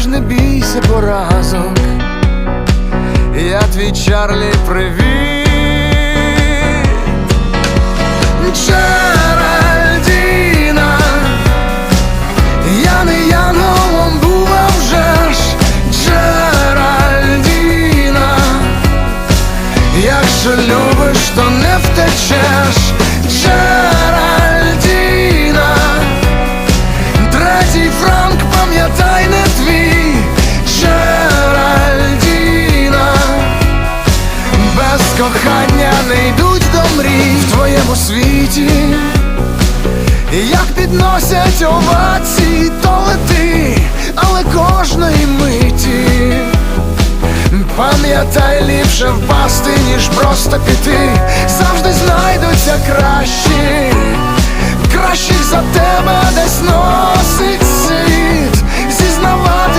Тож не бійся поразок, я твій Чарлі, привіт. Джеральдіна, я не янголом був, а вже ж Джеральдіна, якщо любиш, то не втечеш, кохання не йдуть до мрій в твоєму світі. Як підносять овації, то лети, але кожної миті. Пам'ятай, ліпше впасти, ніж просто піти.